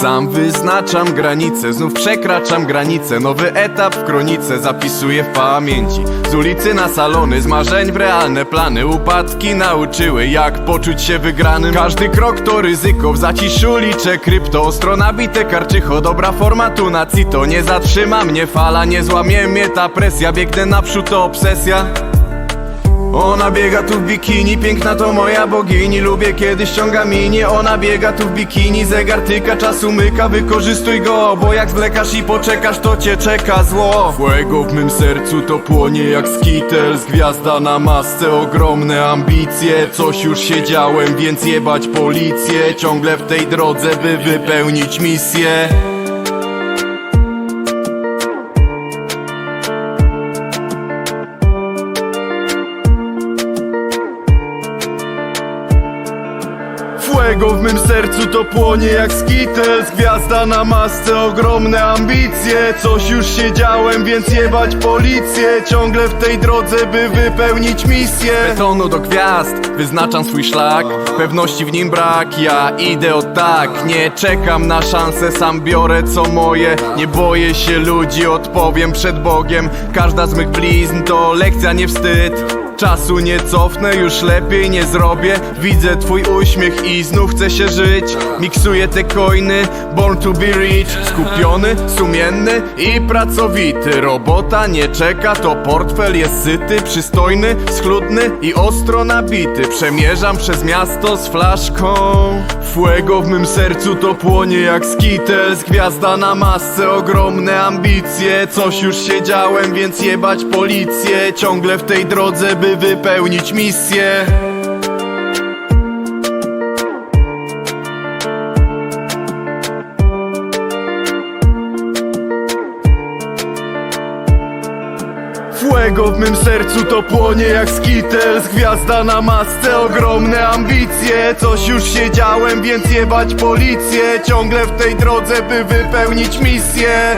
Sam wyznaczam granice, znów przekraczam granice. Nowy etap w kronice zapisuję w pamięci. Z ulicy na salony, z marzeń w realne plany. Upadki nauczyły jak poczuć się wygranym. Każdy krok to ryzyko, w zaciszu liczę krypto. Ostro nabite karczycho, dobra forma tu na cito. Nie zatrzyma mnie fala, nie złamie mnie ta presja. Biegnę naprzód to obsesja ona biega tu w bikini, piękna to moja bogini. Lubię kiedy ściąga mini Ona biega tu w bikini, zegar tyka, czas umyka. Wykorzystuj go, bo jak zwlekasz i poczekasz To cię czeka zło. Fuego w mym sercu to płonie jak Skittles Gwiazda na masce, ogromne ambicje. Coś już siedziałem, więc jebać policję. Ciągle w tej drodze, by wypełnić misję Fuego w mym sercu to płonie jak Skittles Gwiazda na masce, ogromne ambicje. Coś już siedziałem, więc jebać policję. Ciągle w tej drodze, by wypełnić misję. Betonu do gwiazd, wyznaczam swój szlak. Pewności w nim brak, ja idę o tak. Nie czekam na szansę, sam biorę co moje. Nie boję się ludzi, odpowiem przed Bogiem. Każda z mych blizn to lekcja, nie wstyd Czasu nie cofnę, już lepiej nie zrobię. Widzę twój uśmiech i znów chcę się żyć. Miksuję te coiny, born to be rich. Skupiony, sumienny i pracowity. Robota nie czeka, to portfel jest syty. Przystojny, schludny i ostro nabity. Przemierzam przez miasto z flaszką. Fuego w mym sercu to płonie jak Skittles Gwiazda na masce, ogromne ambicje. Coś już siedziałem, więc jebać policję. Ciągle w tej drodze, by wypełnić misję. Fuego w mym sercu to płonie jak Skittles Gwiazda na masce, ogromne ambicje. Coś już siedziałem, więc jebać policję. Ciągle w tej drodze, by wypełnić misję